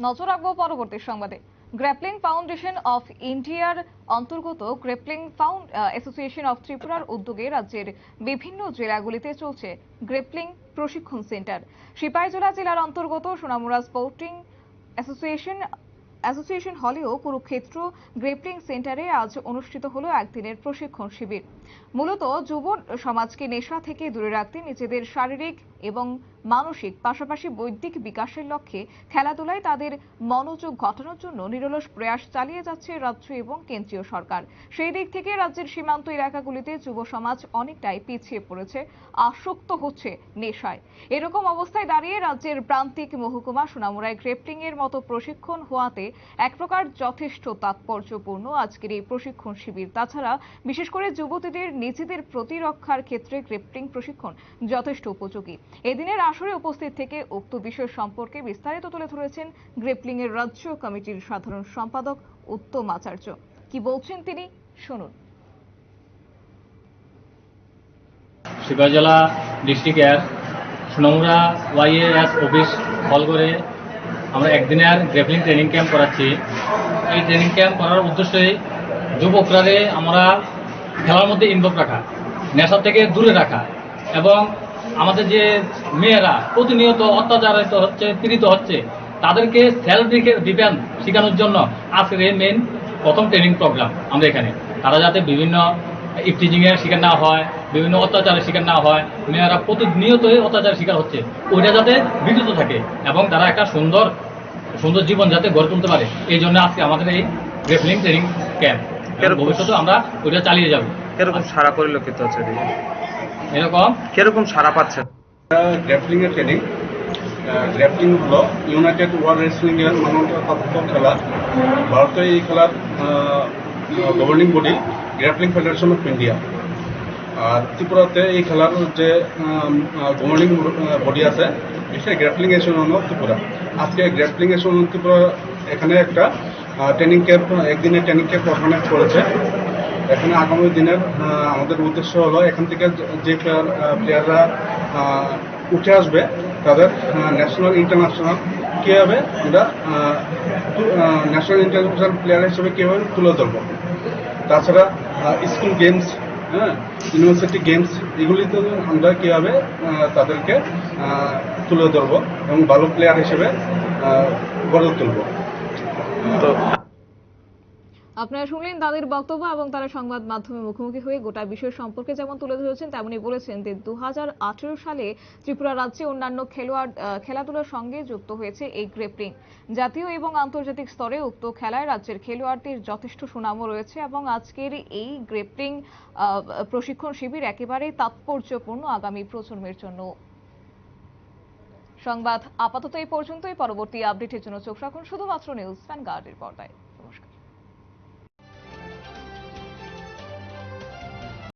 নজর রাখব পরবর্তী সংবাদে। গ্র্যাপলিং ফাউন্ডেশন অফ ইন্ডিয়ার অন্তর্গত ফাউন্ড অ্যাসোসিয়েশন অফ ত্রিপুরার উদ্যোগে রাজ্যের বিভিন্ন জেলাগুলিতে চলছে গ্রেপলিং প্রশিক্ষণ সেন্টার সিপাহীজলা জেলার অন্তর্গত সোনামুড়া স্পোর্টিং অ্যাসোসিয়েশন অ্যাসোসিয়েশন হলেও কুরুক্ষেত্র গ্রেপলিং সেন্টারে আজ অনুষ্ঠিত হলো একদিনের প্রশিক্ষণ শিবির। মূলত যুব সমাজকে নেশা থেকে দূরে রাখতে নিজেদের শারীরিক এবং মানসিক পাশাপাশি বৈদিক বিকাশের লক্ষ্যে খেলাধুলায় তাদের মনোযোগ ঘটানোর জন্য নিরলস প্রয়াস চালিয়ে যাচ্ছে রাজ্য এবং কেন্দ্রীয় সরকার। সেই দিক থেকে রাজ্যের সীমান্ত এলাকাগুলিতে যুব সমাজ অনেকটাই পিছিয়ে পড়েছে, আসক্ত হচ্ছে নেশায়। এরকম অবস্থায় দাঁড়িয়ে রাজ্যের প্রান্তিক মহকুমা সোনামুড়ায় গ্রেপ্টিং এর মতো প্রশিক্ষণ হওয়াতে এক প্রকার যথেষ্ট তাৎপর্যপূর্ণ আজকের এই প্রশিক্ষণ শিবির। তাছাড়া বিশেষ করে যুবতীদের, নিজেদের প্রতিরক্ষার ক্ষেত্রে গ্রেপ্টিং প্রশিক্ষণ যথেষ্ট উপযোগী। এদিনের আসরে উপস্থিত থেকে উক্ত বিষয় সম্পর্কে বিস্তারিত তুলে ধরেছেন গ্রেপলিং এর রাজ্য কমিটির সাধারণ সম্পাদক উত্তম আচার্য। কি বলছেন তিনি? শুনুন। শিবগঞ্জ জেলা ডিস্ট্রিক্টের সোনামুড়া ওয়াইএএস অফিস হল করে আমরা একদিনের গ্রেপলিং ট্রেনিং ক্যাম্প করাচ্ছি। এই ট্রেনিং ক্যাম্প করার উদ্দেশ্যই যুবকরারে আমরা খেলার মধ্যে ইনভলভ রাখা নেশার থেকে দূরে রাখা এবং আমাদের যে মেয়েরা প্রতিনিয়ত অত্যাচারিত হচ্ছে, পীড়িত হচ্ছে, তাদেরকে সেলফ ডিফেন্স শেখানোর জন্য আজকের এই মেন প্রথম ট্রেনিং প্রোগ্রাম আমরা এখানে। তারা যাতে বিভিন্ন ইফটিজিং এর শিকার না হয় বিভিন্ন অত্যাচারের শিকার না হয় মেয়েরা প্রতিনিয়তই অত্যাচারের শিকার হচ্ছে। ওইটা যাতে বিদ্যুত থাকে এবং তারা একটা সুন্দর সুন্দর জীবন যাতে গড়ে তুলতে পারে। এই জন্য আজকে আমাদের এই গ্রেফলিং ট্রেনিং ক্যাম্প ভবিষ্যতে আমরা ওইটা চালিয়ে যাব। কীরকম সারা পরিলক্ষিত হচ্ছে এরকম? কীরকম সারা পাচ্ছে? গ্র্যাপলিং এর ট্রেনিং গ্র্যাপলিং হলো ইউনাইটেড ওয়ার্ল্ড রেসলিং এর মানবতাত্মক খেলা। ভারতের এই খেলার governing body grappling federation of India আর ত্রিপুরাতে এই খেলার যে গভর্নিং বডি আছে সেটা গ্র্যাপলিং এসোসিয়েশন অফ ত্রিপুরা। আজকে গ্র্যাপলিং এসোসিয়েশন ত্রিপুরা এখানে একটা ট্রেনিং ক্যাম্প একদিনের ট্রেনিং ক্যাম্প অর্গানাইজ করেছে। এখানে আগামী দিনের আমাদের উদ্দেশ্য হলো এখান থেকে যে প্লেয়ার প্লেয়াররা উঠে আসবে, তাদের ন্যাশনাল ইন্টারন্যাশনাল কীভাবে আমরা ন্যাশনাল ইন্টারন্যাশনাল প্লেয়ার হিসেবে কীভাবে তুলে ধরবো। তাছাড়া স্কুল গেমস হ্যাঁ ইউনিভার্সিটি গেমস এগুলিতে আমরা কীভাবে তাদেরকে তুলে ধরবো এবং ভালো প্লেয়ার হিসেবে গড়ে তুলবো। তো আপনারা শুনলেন তাদের বক্তব্য এবং তারা সংবাদ মাধ্যমে মুখোমুখি হয়ে গোটা বিষয় সম্পর্কে যেমন তুলে ধরেছেন তেমনি বলেছেন যে দু হাজার আঠেরো সালে ত্রিপুরা রাজ্যে অন্যান্য খেলোয়াড় খেলাধুলার সঙ্গে যুক্ত হয়েছে এই গ্রেপলিং জাতীয় এবং আন্তর্জাতিক স্তরে উক্ত খেলায় রাজ্যের খেলোয়াড়দের যথেষ্ট সুনামও রয়েছে এবং আজকের এই গ্রেপলিং প্রশিক্ষণ শিবির একেবারেই তাৎপর্যপূর্ণ আগামী প্রজন্মের জন্য। সংবাদ আপাতত এই পর্যন্তই। পরবর্তী আপডেটের জন্য চোখ রাখুন শুধুমাত্র নিউজ ফ্যান গার্ডের পর্দায়।